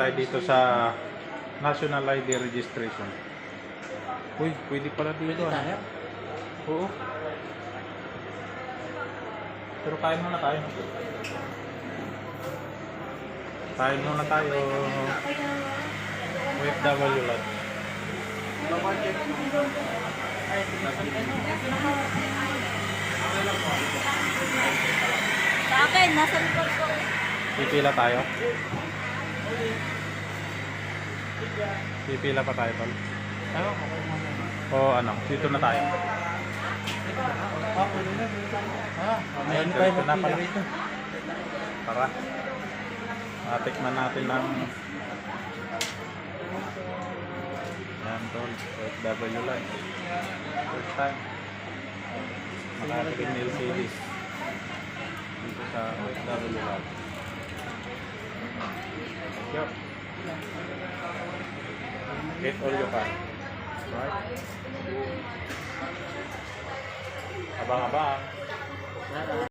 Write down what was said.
tayo dito sa National ID Registration. Uy, pwede pala dito. ah. tayo? Oo. Pero kain muna tayo. Kain muna tayo. OFW lang. Sa akin, nasa likod ko. Pipila tayo. Pipila pa tayo, tol. Ano. O ano, dito na tayo. Ah, Ayun, dito na pala. Tara. Matikman natin ng Yan, tol. OFW lang. First time. Makatikin ni LCDs. Dito sa OFW lang. Yo. Get all you can. Right? Abang-abang.